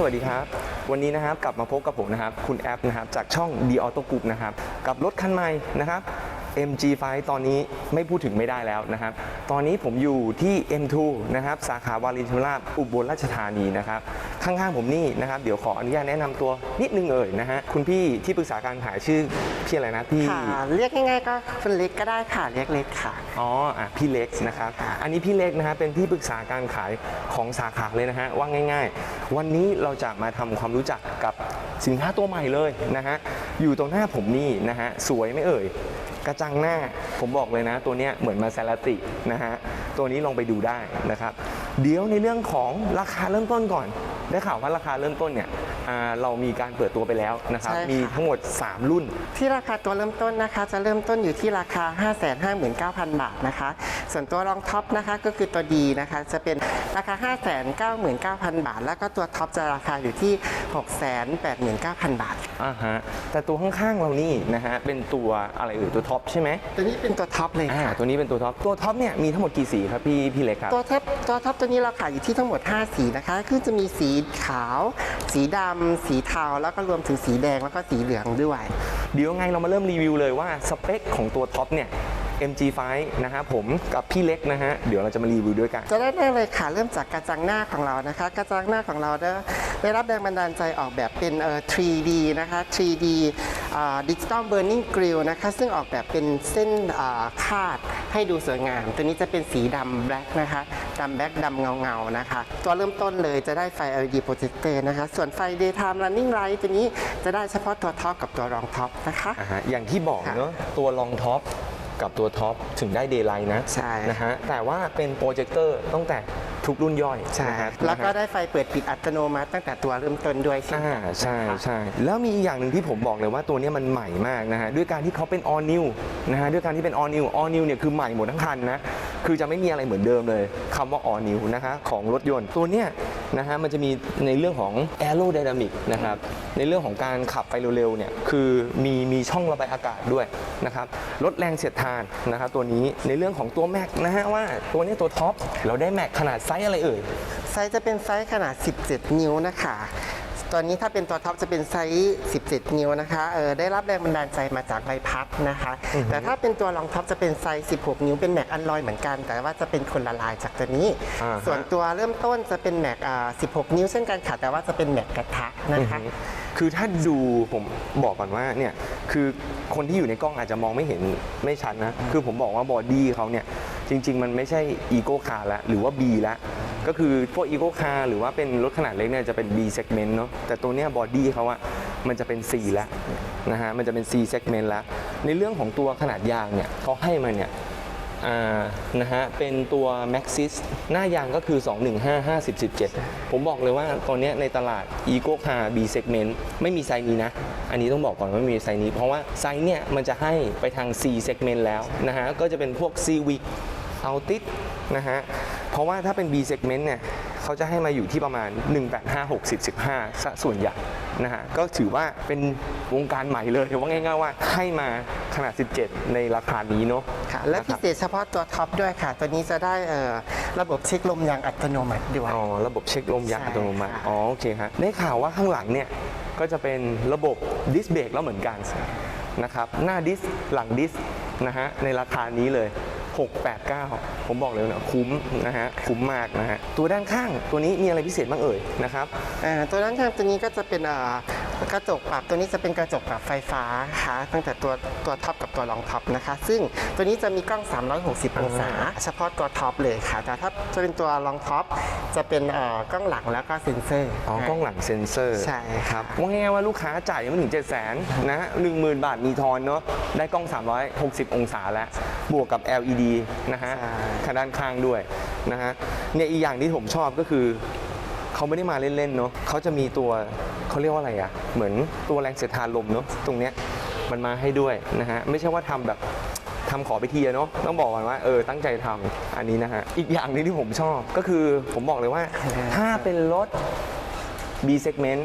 สวัสดีครับ วันนี้นะครับกลับมาพบกับผมนะครับ คุณแอปนะครับจากช่อง The Auto Group นะครับกับรถคันใหม่นะครับ MG5 ตอนนี้ไม่พูดถึงไม่ได้แล้วนะครับ ตอนนี้ผมอยู่ที่ M2 นะครับสาขาวารินชำราบอุบลราชธานีนะครับ ข้างๆผมนี่นะครับเดี๋ยวขออนุญาตแนะนำตัวนิดนึงเอ่ยนะฮะคุณพี่ที่ปรึกษาการขายชื่อพี่อะไรนะพี่ ค่ะเรียกง่ายๆก็คุณเล็กก็ได้ค่ะเรียกเล็กค่ะ อ๋ออะพี่เล็กนะครับ อันนี้พี่เล็กนะฮะเป็นที่ปรึกษาการขายของสาขาเลยนะฮะว่าง่าย ๆ วันนี้เราจะมาทำความรู้จักกับสินค้าตัวใหม่เลยนะฮะอยู่ตรงหน้าผมนี่นะฮะสวยไหม่เอ่ย กระจังหน้าผมบอกเลยนะ ตัวเนี้ยเหมือนมาซาลาตินะฮะตัวนี้ลองไปดูได้นะครับ เดี๋ยวในเรื่องของราคาเริ่มต้นก่อน ได้ข่าวว่าราคาเริ่มต้นเนี่ยอ่าเรามีการเปิดตัวไปแล้วนะครับ ใช่ค่ะ มีทั้งหมด 3 รุ่น ที่ราคาตัวเริ่มต้นนะคะ จะเริ่มต้นอยู่ที่ราคา 559,000 บาทนะคะส่วนตัวรองท็อปนะคะก็คือตัวดีนะคะจะเป็นราคา 599,000 บาท แล้วก็ตัวท็อปจะราคาอยู่ที่ 689,000 บาทอ่าฮะแต่ตัวข้างๆเรานี่นะฮะเป็นตัวอะไรเอ่ยตัวท็อปใช่ไหมตัวนี้เป็นตัวท็อปเลยอ่าค่ะตัวนี้เป็นตัวท็อปตัวท็อปเนี่ยมีทั้งหมดกี่สีครับพี่พี่เล็กครับตัวท็อปตัวท็อปตัวนี้เราขายอยู่ที่ทั้งหมด 5 สีนะคะคือจะมีสีขาว สีดำสีเทาแล้วก็รวมถึงสีแดงแล้วก็สีเหลืองด้วยเดี๋ยวไงเรามาเริ่มรีวิวเลยว่าสเปคของตัวท็อปเนี่ย MG5 นะฮะผมกับพี่เล็กนะฮะเดี๋ยวเราจะมารีวิวด้วยกัน จะได้เลยค่ะเริ่มจากกระจังหน้าของเรานะคะ กระจังหน้าของเราได้ได้รับแรงบันดาลใจออกแบบเป็นเอ่อ 3D นะคะ 3D ดิจิตอลเบ u r ร์ i ิ g งกริลนะคะ ซึ่งออกแบบเป็นเส้นอ่าคาดให้ดูสวยงาม ตัวนี้จะเป็นสีดำแบล็กนะคะดำแบล็กดำเงาเงาๆนะคะ ตัวเริ่มต้นเลยจะได้ไฟ LED projector นะคะ ส่วนไฟ daytime running light ตัวนี้จะได้เฉพาะตัวท็อปกับตัวรองท็อปนะคะอ่าฮะอย่างที่บอกค่ะเนอะตัวรองท็อป กับตัวท็อปถึงได้เดย์ไลน์นะใช่ นะฮะแต่ว่าเป็นโปรเจคเตอร์ตั้งแต่ทุกรุ่นย่อยใช่ นะฮะแล้วก็นะฮะได้ไฟเปิดปิดอัตโนมัติตั้งแต่ตัวเริ่มต้นด้วยเช่นอ่ากันใช่นะคะใช่แล้วมีอีกอย่างหนึ่งที่ผมบอกเลยว่าตัวเนี้ยมันใหม่มากนะฮะด้วยการที่เขาเป็น all new นะฮะด้วยการที่เป็น all new all new เนี่ยคือใหม่หมดทั้งคันนะคือจะไม่มีอะไรเหมือนเดิมเลยคำว่า all new นะฮะของรถยนต์ตัวเนี้ย นะฮะมันจะมีในเรื่องของ aerodynamic นะครับในเรื่องของการขับไปเร็วๆเนี่ยคือมีมีช่องระบายอากาศด้วยนะครับลดแรงเสียดทานนะครับตัวนี้ในเรื่องของตัวแม็กนะฮะว่าตัวนี้ตัวท็อปเราได้แม็กขนาดไซส์อะไรเอ่ยไซส์จะเป็นไซส์ขนาด 17 นิ้วนะคะ ตอนนี้ถ้าเป็นตัวท็อปจะเป็นไซส์17 นิ้วนะคะเออได้รับแรงบันดาลใจมาจากใบพัดนะคะ แต่ถ้าเป็นตัวรองท็อปจะเป็นไซส์16 นิ้วเป็นแม็กอันลอยเหมือนกัน แต่ว่าจะเป็นคนละลายจากตัวนี้อ่าฮะส่วนตัวเริ่มต้นจะเป็นแม็กอ่า16 นิ้วเช่นกันค่ะแต่ว่าจะเป็นแม็กกระทะนะคะคือถ้าดูผมบอกก่อนว่าเนี่ยคือคนที่อยู่ในกล้องอาจจะมองไม่เห็นไม่ชัดนะ คือผมบอกว่าบอดี้เขาเนี่ย จริง ๆ มันไม่ใช่อีโก้คาร์ละหรือว่า B ละก็คือพวกอีโก้คาร์หรือว่าเป็นรถขนาดเล็กเนี่ยจะเป็น B segment เนาะแต่ตัวเนี้ยบอดี้เขาอะมันจะเป็น C ละนะฮะมันจะเป็น C segment ละในเรื่องของตัวขนาดยางเนี่ยเขาให้มาเนี่ยนะฮะเป็นตัว Maxis หน้ายางก็คือ 215 50 17 ผมบอกเลยว่าตอนเนี้ยในตลาด Eco Car B segment ไม่มีไซส์นี้นะ อันนี้ต้องบอกก่อนว่าไม่มีไซส์นี้ เพราะว่าไซส์เนี่ยมันจะให้ไปทาง C segment แล้วนะฮะก็จะเป็นพวก Civic Altis นะฮะ เพราะว่าถ้าเป็น B segment เนี่ยเขาจะให้มาอยู่ที่ประมาณ 185 60 15ซะส่วนใหญ่นะฮะ ก็ถือว่าเป็นวงการใหม่เลยว่าง่าย ๆ ว่าให้มาขนาด 17 ในราคานี้เนาะค่ะและนพิครับเศษเฉพาะตัวท็อปด้วยค่ะ ตัวนี้จะได้เอ่อระบบเช็คลมยางอัตโนมัติด้วยอ๋อระบบเช็คลมยางใช่อัตโนมัติค่ะอ๋อโอเคครับได้ข่าวว่าข้างหลังเนี่ยก็จะเป็นระบบดิสเบรกแล้วเหมือนกันนะครับหน้าดิสหลังดิสนะฮะในราคานี้เลย 689 ผมบอกเลยนะคุ้มนะฮะคุ้มมากนะฮะตัวด้านข้างตัวนี้มีอะไรพิเศษบ้างเอ่ยนะครับอ่าตัวด้านข้างตัวนี้ก็จะเป็นอ่า กระจกปรับตัวนี้จะเป็นกระจกปรับไฟฟ้าค่ะตั้งแต่ตัวตัวท็อปกับตัวรองท็อปนะคะ ซึ่งตัวนี้จะมีกล้อง 360 องศา เฉพาะตัวท็อปเลยค่ะ แต่ถ้าจะเป็นตัวรองท็อปจะเป็นเอ่อกล้องหลังแล้วก็เซ็นเซอร์อ๋อกล้องหลังเซ็นเซอร์ใช่ครับว่าง่ายๆว่าลูกค้าจ่ายยังไม่ถึง 7 0 0 0 0นนะฮะหนึ่งหมื่นบาทมีทอนเนาะได้กล้อง 360 องศาแล้ว บวกกับ LED นะฮะข้างด้านข้างด้วยนะฮะเนี่ยอีกอย่างที่ผมชอบก็คือเขาไม่ได้มาเล่นๆเนาะเขาจะมีตัว เขาเรียกว่าอะไรอะ่ะ เหมือนตัวแรงเสียดทานลมเนาะตรงเนี้ยมันมาให้ด้วยนะฮะ ไม่ใช่ว่าทำแบบทำขอไปทีอะเนาะต้องบอกก่อนว่าเออตั้งใจทำอันนี้นะฮะ อีกอย่างหนึงที่ผมชอบก็คือผมบอกเลยว่า ถ้าเป็นรถ B segment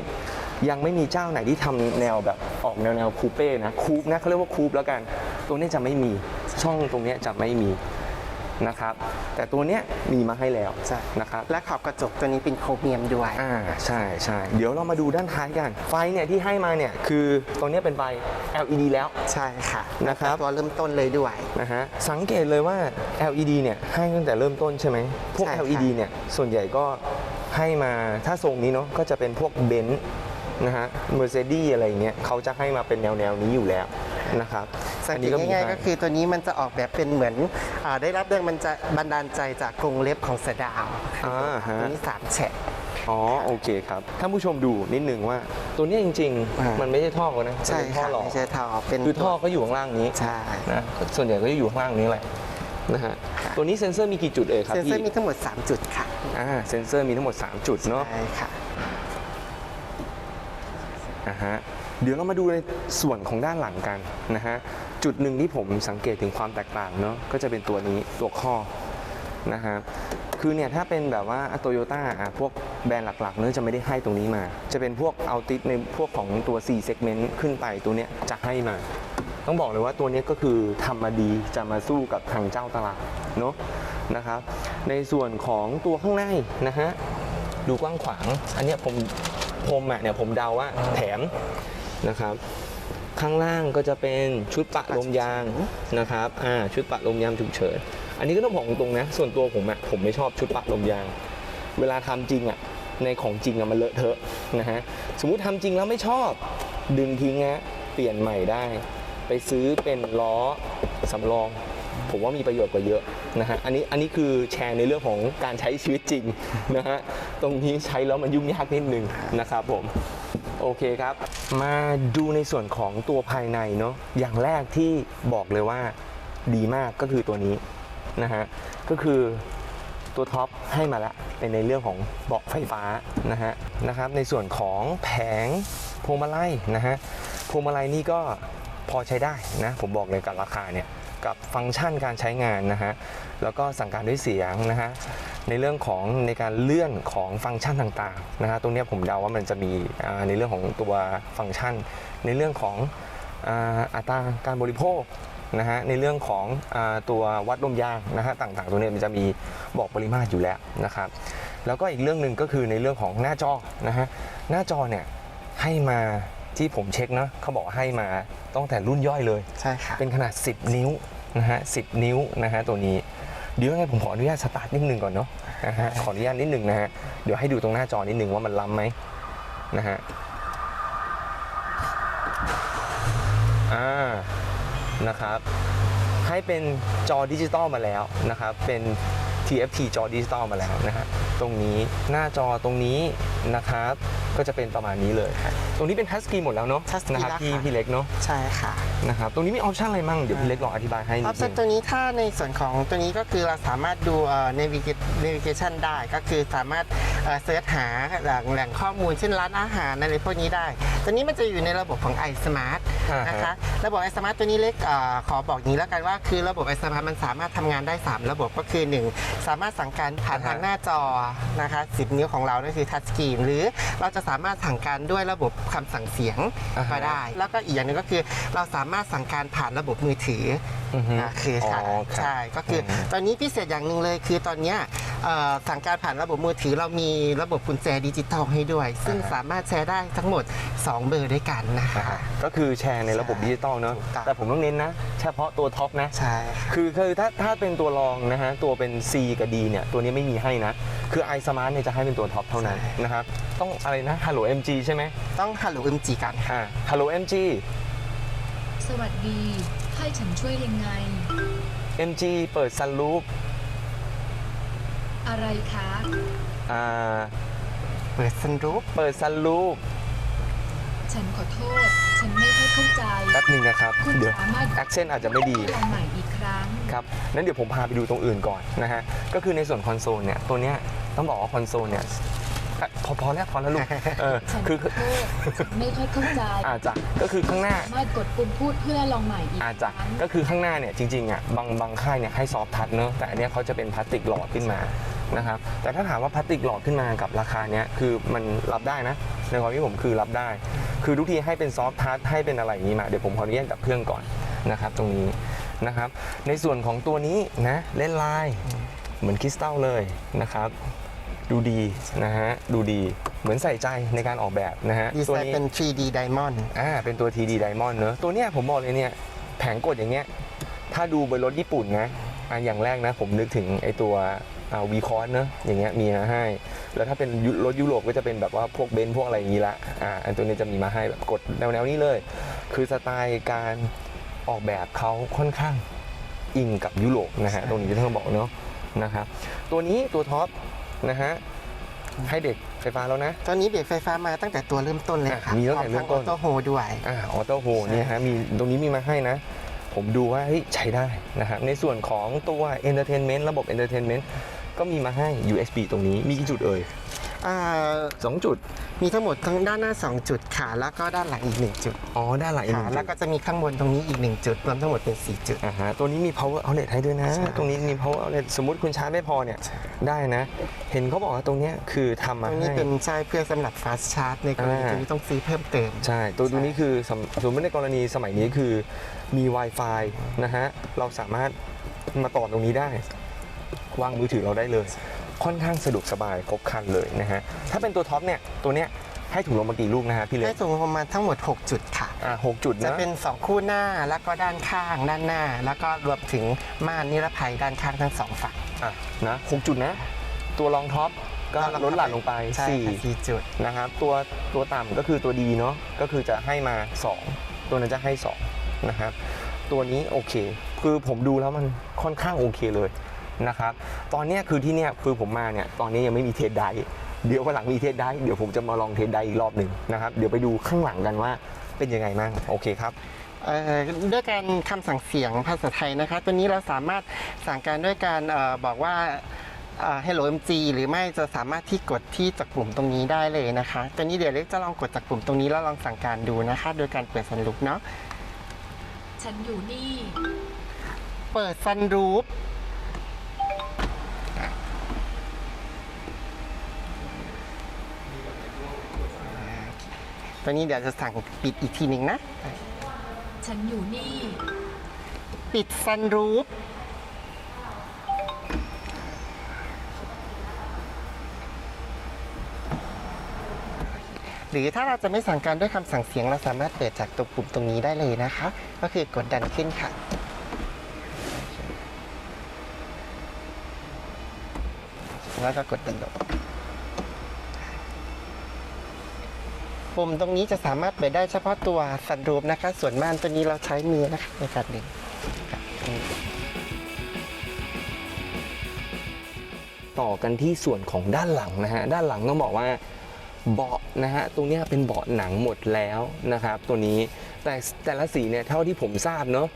ยังไม่มีเจ้าไหนที่ทำแนวแบบออกแนวแนวคูเป้นะคูปนะเขาเรียกว่าคูปแล้วกัน ตรงนี้จะไม่มีช่องตรงเนี้ยจะไม่มี นะครับแต่ตัวเนี้ยมีมาให้แล้วใช่นะครับและขอบกระจกตัวนี้เป็นโครเมียมด้วยอ่าใช่ใช่เดี๋ยวเรามาดูด้านท้ายกัน ไฟเนี่ยที่ให้มาเนี่ยคือตัวเนี้ยเป็นไฟ LED แล้ว ใช่ค่ะนะครับตัวเริ่มต้นเลยด้วยนะฮะสังเกตเลยว่า LED เนี่ยให้ตั้งแต่เริ่มต้นใช่ไหมพวกใช่ค่ะ LED เนี่ยส่วนใหญ่ก็ให้มาถ้าทรงนี้เนาะก็จะเป็นพวกเบนซ์นะฮะเมอร์เซเดสอะไรอย่างเงี้ยเขาจะให้มาเป็นแนวแนวๆนี้อยู่แล้ว นะครับสังอันเกนี้ตมีง่ายให้ๆก็คือตัวนี้มันจะออกแบบเป็นเหมือนอาได้รับแรงบันจะบันดาลใจจากกรงเล็บของเสือดาวอ่าฮะตัวนี้สามแฉกอ๋อโอเคครับท่านผู้ชมดูนิดนึงว่า ตัวเนี้ยจริงอ่าๆมันไม่ใช่ท่อเขานะมันใช่เป็นท่อค่ะหลอกไม่ใช่ท่อเป็นคือท่อก็อยู่ข้างล่างนี้ใช่นะส่วนใหญ่ก็จะอยู่ข้างล่างนี้แหละนะฮะตัวนี้เซ็นเซอร์มีกี่จุดเอ่ยครับเซนเซอพี่ร์มีทั้งหมด 3 จุดค่ะอ่าเซ็นเซอร์มีทั้งหมด 3 จุดเนาะใช่ค่ะอ่าฮะ เดี๋ยวเรามาดูในส่วนของด้านหลังกันนะฮะจุดหนึ่งที่ผมสังเกตถึงความแตกต่างเนาะก็จะเป็นตัวนี้ตัวข้อนะฮะคือเนี่ยถ้าเป็นแบบว่าโตโยต้าอะพวกแบรนด์หลักๆเนื้อจะไม่ได้ให้ตรงนี้มา จะเป็นพวกเอาติสในพวกของตัว 4 segment ขึ้นไปตัวเนี้ยจะให้มา ต้องบอกเลยว่าตัวนี้ก็คือทำมาดีจะมาสู้กับทางเจ้าตลาดเนาะนะครับในส่วนของตัวข้างในนะฮะดูกว้างขวาง อันเนี้ยผมผมอะเนี่ยผมเดาว่าแถม นะครับข้างล่างก็จะเป็นชุดปะลมยางนะครับอ่าชุดปะลมยางฉุกเฉิน อันนี้ก็ต้องบอกตรงนะ ส่วนตัวผมอะผมไม่ชอบชุดปะลมยาง เวลาทำจริงอะในของจริงอะมันเลอะเทอะนะฮะ สมมุติทำจริงแล้วไม่ชอบ ดึงทิ้งฮะ เปลี่ยนใหม่ได้ ไปซื้อเป็นล้อสำรอง ผมว่ามีประโยชน์กว่าเยอะนะฮะ อันนี้อันนี้คือแชร์ในเรื่องของการใช้ชีวิตจริงนะฮะ ตรงนี้ใช้แล้วมันยุ่งยากนิดนึงนะครับผม โอเคครับ มาดูในส่วนของตัวภายในเนาะอย่างแรกที่บอกเลยว่าดีมากก็คือตัวนี้นะฮะก็คือตัวท็อปให้มาแล้วเป็นในเรื่องของเบาะไฟฟ้านะฮะนะครับ ในส่วนของแผงพวงมาลัยนะฮะพวงมาลัยนี่ก็พอใช้ได้นะผมบอกเลยกับราคาเนี่ยกับฟังก์ชันการใช้งานนะฮะแล้วก็สั่งการด้วยเสียงนะฮะ ในเรื่องของในการเลื่อนของฟังก์ชันต่างๆนะฮะตรงเนี้ยผมเดาว่ามันจะมีอ่าในเรื่องของตัวฟังก์ชัน ในเรื่องของอ่าอัตราการบริโภคนะฮะในเรื่องของอาตัววัดลมยางนะฮะต่างๆ ตัวเนี้ยมันจะมีบอกปริมาตรอยู่แล้วนะครับ แล้วก็อีกเรื่องหนึ่งก็คือในเรื่องของหน้าจอนะฮะหน้าจอเนี่ยให้มาที่ผมเช็คนะเขาบอกให้มาตั้งแต่รุ่นย่อยเลย ใช่ค่ะเป็นขนาด 10 นิ้วนะฮะ10 นิ้วนะฮะตัวนี้ เดี๋ยวยังไงผมขออนุญาตสตาร์ทนิดนึงก่อนเนาะนะฮะขออนุญาตนิดนึงนะฮะเดี๋ยวให้ดูตรงหน้าจอนิดนึงว่ามันล้ำไหมนะฮะอ่านะครับ ให้เป็นจอดิจิตอลมาแล้วนะครับ เป็น TFT จอดิจิตอลมาแล้วนะฮะตรงนี้หน้าจอตรงนี้นะครับ ก็จะเป็นประมาณนี้เลยตรงนี้เป็นทัชสกรีนหมดแล้วเนาะทัชสกรีนนะครับแล้วพี่ค่ะ พี่เล็กเนาะใช่ค่ะ นะครับตรงนี้มีออปชันอะไรมั่งเดี๋ยวพี่เล็กลองอธิบายให้อนิอดปนึชั่นง ตัวนี้ถ้าในส่วนของตัวนี้ก็คือเราสามารถดูเอ่อ navigate- navigation ได้ก็คือสามารถเอ่อเสิร์ชหาแหล่งแหล่งข้อมูลเช่นร้านอาหารอะไรพวกนี้ได้ ตัวนี้มันจะอยู่ในระบบของ iSmart อ่าฮะ นะคะระบบ iSmart ตัวนี้เล็กเอ่อขอบอกอย่างนี้แล้วกันว่าคือระบบ iSmart มันสามารถทำงานได้ 3 ระบบก็คือ 1 สามารถสั่งการผ่านทางหน้าจอนะคะ10 นิ้วของเรานั่นคือ touch screen หรือเราจะสามารถสั่งการด้วยระบบคำสั่งเสียงอ่าฮะก็ได้ แล้วก็อีกอย่างหนึงก็คือเราสามารถสั่งการผ่านระบบมือถือ ออฮึอ่าคือค่ะอ๋อครับใช่ก็คืออม ตอนนี้พิเศษอย่างหนึ่งเลยคือตอนเนี้ยเอ่อสั่งการผ่านระบบมือถือเรามีระบบกุญแจดิจิตอลให้ด้วย ซึ่งสามารถแชร์ได้ทั้งหมด 2 เบอร์ด้วยกันนะคะ ก็คือแชร์ในระบบดิจิตอลเนาะถูกต้อง แต่ผมต้องเน้นนะ เฉพาะตัวท็อปนะ ใช่ค่ะ คือคือถ้าถ้าเป็นตัวรองนะฮะ ตัวเป็น C กับ D เนี่ย ตัวนี้ไม่มีให้นะ คือ iSmart เนี่ยจะให้เป็นตัวท็อปเท่านั้นใช่ นะครับ ต้องอะไรนะ Hello MG ใช่ไหมต้อง Hello MG กันค่ะอ่า Hello MG สวัสดี ให้ฉันช่วยยังไง MG เปิดซันรูปอะไรคะ อ่า เปิดซันรูปเปิดซันรูปฉันขอโทษ ฉันไม่ค่อยเข้าใจ แป๊บหนึ่งนะครับ คุณเดี๋ยวสามารถแอคเซนต์อาจจะไม่ดี ลองใหม่อีกครั้ง ครับนั้นเดี๋ยวผมพาไปดูตรงอื่นก่อนนะฮะ ก็คือในส่วนคอนโซลเนี่ย ตัวเนี้ยต้องบอกว่าคอนโซลเนี่ยอะ พอพอแล้วพอแล้วลูกเออฉันคือขอโทษฉันไม่ค่อยเข้าใจอาจจะก็คือข้างหน้าสามารถกดปุ่มพูดเพื่อลองใหม่อีกอาจคจะรั้งก็คือข้างหน้าเนี่ยจริงๆอะบางบางค่ายเนี่ยให้ซอฟทัชเนอะแต่อันเนี้ยเขาจะเป็นพลาสติกหลอดขึ้นมานะครับแต่ถ้าถามว่าพลาสติกหลอดขึ้นมากับราคาเนี้ยคือมันรับได้นะในความที่ผมคือรับได้ คือทุกทีให้เป็นซอฟทัชให้เป็นอะไรอย่างนี้มาเดี๋ยวผมขออนุญาตกับเครื่องก่อนนะครับตรงนี้นะครับในส่วนของตัวนี้นะเล่นลายเหมือนคริสตัลเลยนะครับ ดูดีนะฮะดูดีเหมือนใส่ใจในการออกแบบนะฮะดีไซตัวน์นี้เป็น 3D Diamond อ่าเป็นตัว TD Diamond เนอะตัวเนี้ยผมบอกเลยเนี่ยแผงกดอย่างเงี้ยถ้าดูบนรถญี่ปุ่นนะอะอย่างแรกนะผมนึกถึงไอตัววีคอร์เนอะอย่างเงี้ยมีมาให้ แล้วถ้าเป็นยุรถยุโรปก็จะเป็นแบบว่าพวกเบนซ์พวกอะไรอย่างงี้ละอ่าอันตัวนี้จะมีมาให้แบบกดแนวๆนี้เลย คือสไตล์การออกแบบเขาค่อนข้าง อิงกับยุโรปนะฮะตรงนี้ที่ต้องบอกเนาะนะครับตัวนี้ตัวท็อป นะฮะให้เด็กไฟฟ้าแล้วนะ ตอนนี้เบรกไฟฟ้ามาตั้งแต่ตัวเริ่มต้นเลยค่ะอะมีตั้งแต่เริ่มต้นออโต้โฮด้วยอ่าออโต้โฮเนี่ยฮะมีตรงนี้มีมาให้นะ ผมดูว่าเฮ้ยใช้ได้นะครับในส่วนของตัว Entertainment ระบบ Entertainment ก็มีมาให้ USB ตรงนี้มีกี่จุดเอ่ย อ่า2จุดมีทั้งหมดทั้งด้านหน้า 2 จุดค่ะ แล้วก็ด้านหลังอีก 1 จุดอ๋อด้านหลังอีกหค่ะนึ่งแล้วก็จะมีข้างบนตรงนี้อีก 1 จุดรวมทั้งหมดเป็น 4 จุด อ่าฮะตัวนี้มี power outlet ให้ด้วยนะ ใช่ตรงนี้มี power outlet สมมติคุณชาร์จไม่พอเนี่ยได้นะ เห็นเขาบอกว่าตรงเนี้ยคือทำตมารงนี้ให้ เป็นใช่เพื่อสำหรับ fast charge ในกรณีอ่า ที่ต้องซื้อเพิ่มเติม ใช่ ตัวใช่ตัวนี้คือสำสมมติในกรณีสมัยนี้คือมี Wi-Fi นะฮะ เราสามารถมาต่อตรงนี้ได้ วางมือถือเราได้เลย ค่อนข้างสะดวกสบายครบครันเลยนะฮะถ้าเป็นตัวท็อปเนี่ยตัวเนี้ยให้ถุงลมมากี่ลูกนะฮะพี่เล็ให้กส่งประมาณทั้งหมด 6 จุดค่ะ อ่าหกจุดจะนะ เป็น 2 คู่หน้าแล้วก็ด้านข้างด้านหน้า แล้วก็รวมถึงม่านนิรภัยด้านข้างทั้งสองฝั่ง อะนะหกจุดนะ ตัวรองท็อปก็ลดหลั่นลงไป ใช่สี่ค่ะสี่จุดนะครับตัวตัวต่ำก็คือตัวดีเนาะก็คือจะให้มา 2 ตัวนั้นจะให้ 2 นะครับ ตัวนี้โอเค คือผมดูแล้วมันค่อนข้างโอเคเลย นะครับ ตอนเนี้ยคือที่เนี้ยคือผมมาเนี่ยตอนนี้ยังไม่มีเทสไดร์เดี๋ยววันหลังมีเทสไดร์เดี๋ยวผมจะมาลองเทสไดร์อีกรอบหนึ่งนะครับ เดี๋ยวไปดูข้างหลังกันว่าเป็นยังไงบ้าง โอเคครับเอ่อด้วยการคำสั่งเสียงภาษาไทยนะคะตัวนี้เราสามารถสั่งการด้วยการเออบอกว่าเอ่อ hello mg หรือไม่จะสามารถที่กดที่จากปุ่มตรงนี้ได้เลยนะคะตัวนี้เดี๋ยวเล็กจะลองกดจากปุ่มตรงนี้แล้วลองสั่งการดูนะคะ โดยการเปิดซันรูปเนาะ ฉันอยู่นี่ เปิดซันรูป ตัวนี้เดี๋ยวจะสั่งปิดอีกทีหนึ่งนะ ฉันอยู่นี่ ปิดซันรูปหรือถ้าเราจะไม่สั่งการด้วยคำสั่งเสียงเราสามารถเปิดจากตรงปุ่มตรงนี้ได้เลยนะคะ ก็คือกดดันขึ้นค่ะ แล้วก็กดดันลง ปุ่มตรงนี้จะสามารถเปิดได้เฉพาะตัวสันรูปนะคะ ส่วนม่านตัวนี้เราใช้มือนะคะในการดึงต่อกันที่ส่วนของด้านหลังนะฮะ ด้านหลังต้องบอกว่าเบาะนะฮะ ตรงนี้เป็นเบาะหนังหมดแล้วนะครับ ตัวนี้ แต่แต่ละสีเนี่ยเท่าที่ผมทราบเนาะ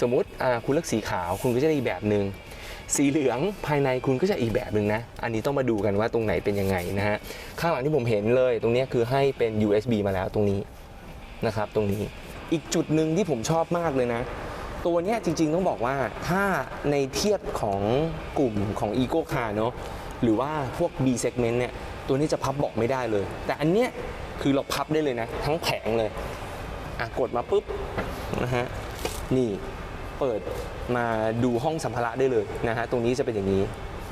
สมมติอ่าคุณเลือกสีขาวคุณก็จะได้อีกแบบหนึ่ง สีเหลืองภายในคุณก็จะอีกแบบหนึ่งนะ อันนี้ต้องมาดูกันว่าตรงไหนเป็นยังไงนะฮะ ข้างหลังที่ผมเห็นเลยตรงนี้คือให้เป็น USB มาแล้วตรงนี้นะครับตรงนี้ อีกจุดหนึ่งที่ผมชอบมากเลยนะ ตัวนี้จริงๆต้องบอกว่าถ้าในเทียบของกลุ่มของ Eco Car เนอะหรือว่าพวก B segment เนี่ยตัวนี้จะพับเบอกไม่ได้เลย แต่อันเนี้ยคือเราพับได้เลยนะ ทั้งแผงเลยอะกดมาปุ๊บนะฮะนี่ เปิดมาดูห้องสัมภาระได้เลยนะฮะตรงนี้จะเป็นอย่างนี้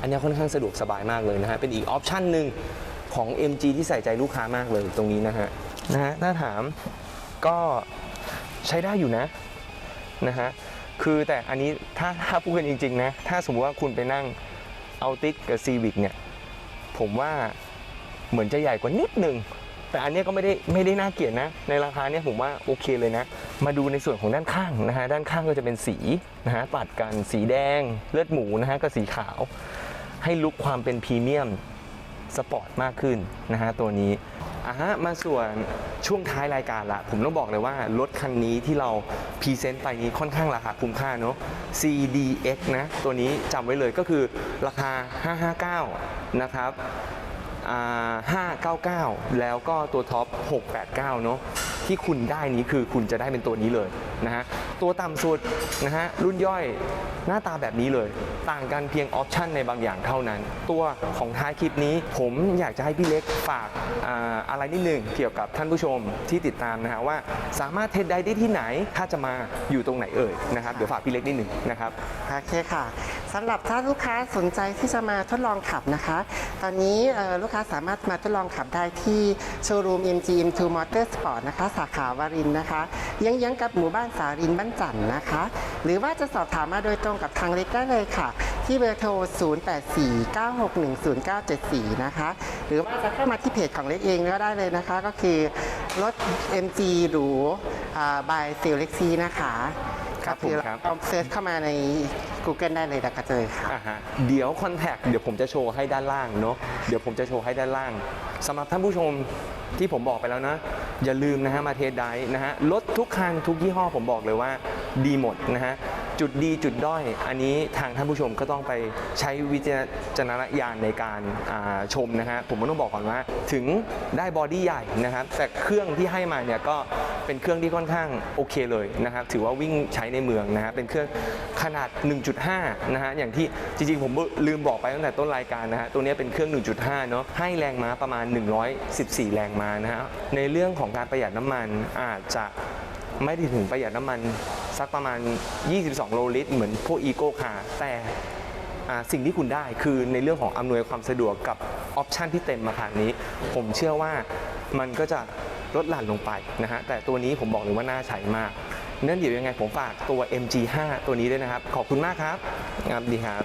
อันนี้ค่อนข้างสะดวกสบายมากเลยนะฮะเป็นอีกออปชันหนึ่งของ MG ที่ใส่ใจลูกค้ามากเลยตรงนี้นะฮะนะฮะถ้าถามก็ใช้ได้อยู่นะนะฮะคือแต่อันนี้ถ้าถ้าพูดกันจริงๆนะถ้าสมมติว่าคุณไปนั่งเอาติสกับซีวิกเนี่ยผมว่าเหมือนจะใหญ่กว่านิดนึง แต่อันนี้ก็ไม่ได้ไม่ได้น่าเกลียดนะ ในราคาเนี้ยผมว่าโอเคเลยนะ มาดูในส่วนของด้านข้างนะฮะด้านข้างก็จะเป็นสีนะฮะตัดกันสีแดง เลือดหมูนะฮะกับสีขาว ให้ลุกความเป็นพรีเมียมสปอร์ตมากขึ้นนะฮะตัวนี้อะฮะมาส่วนช่วงท้ายรายการละ ผมต้องบอกเลยว่ารถคันนี้ที่เราพรีเซนต์ไปนี้ค่อนข้างราคาคุ้มค่าเนาะ CDX นะ ตัวนี้จำไว้เลยก็คือราคา 559 นะครับ 599 แล้วก็ตัวท็อป 689 เนาะที่คุณได้นี้คือคุณจะได้เป็นตัวนี้เลยนะฮะตัวต่ำสุดนะฮะรุ่นย่อยหน้าตาแบบนี้เลย ต่างกันเพียงออปชันในบางอย่างเท่านั้น ตัวของท้ายคลิปนี้ผมอยากจะให้พี่เล็กฝากอาอะไรนิดหนึ่งเกี่ยวกับท่านผู้ชมที่ติดตามนะฮะว่าสามารถเทสได้ได้ที่ไหน ถ้าจะมาอยู่ตรงไหนเอ่ยนะครับเดี๋ยวฝากพี่เล็กนิดหนึ่งนะครับโอเคค่ะสำหรับถ้าลูกค้าสนใจที่จะมาทดลองขับนะคะ ตอนนี้ลูกค้าสามารถมาทดลองขับได้ที่โชว์รูม MGM2 Motorsport นะคะสาขาวารินนะคะยังยังกับหมู่บ้านสารินบ้านจันทร์นะคะ หรือว่าจะสอบถามมาโดยตรงกับทางเล็กได้เลยค่ะที่เบอร์โทร 0849610974 นะคะ หรือว่าจะเข้ามาที่เพจของเล็กเองก็ได้เลยนะคะ ก็คือรถ MG หรูบายซิลเล็กซีนะคะครับผมครับลองเซิร์ชเข้ามาใน Google ได้เลยแล้วก็เจอค่ะอ่าฮะเดี๋ยวคอนแทคเดี๋ยวผมจะโชว์ให้ด้านล่างเนาะเดี๋ยวผมจะโชว์ให้ด้านล่างสำหรับท่านผู้ชมที่ผมบอกไปแล้วนะ อย่าลืมนะฮะมาเทสไดฟ์นะฮะรถทุกคันทุกยี่ห้อผมบอกเลยว่าดีหมดนะฮะ จุดดีจุดด้อย อันนี้ทางท่านผู้ชมก็ต้องไปใช้วิจารณญาณในการาชมนะฮะผมก็ต้องบอกก่อนว่า ถึงได้บอดี้ใหญ่นะครับแต่เครื่องที่ให้มาเนี่ยก็เป็นเครื่องที่ค่อนข้างโอเคเลยนะครับถือว่าวิ่งใช้ในเมืองนะฮะเป็นเครื่องขนาด 1.5 นะฮะอย่างที่จริงๆ ผมลืมบอกไปตั้งแต่ต้นรายการนะฮะตัวนี้เป็นเครื่อง 1.5 เนาะให้แรงม้าประมาณ 114 แรงม้านะฮะในเรื่องของการประหยัดน้ำมันอาจจะไม่ได้ถึงประหยัดน้ำมัน สักประมาณ 22 โลลิตร เหมือนพวกอีโก้คาร์แต่สิ่งที่คุณได้คือในเรื่องของอำนวยความสะดวกกับออปชันที่เต็มมาขนาดนี้ ผมเชื่อว่ามันก็จะลดหลั่นลงไปนะฮะแต่ตัวนี้ผมบอกเลยว่าน่าใช้มากนั่นเดี๋ยวยังไงผมฝากตัว MG5 ตัวนี้ด้วยนะครับ ขอบคุณมากครับงามดีครับ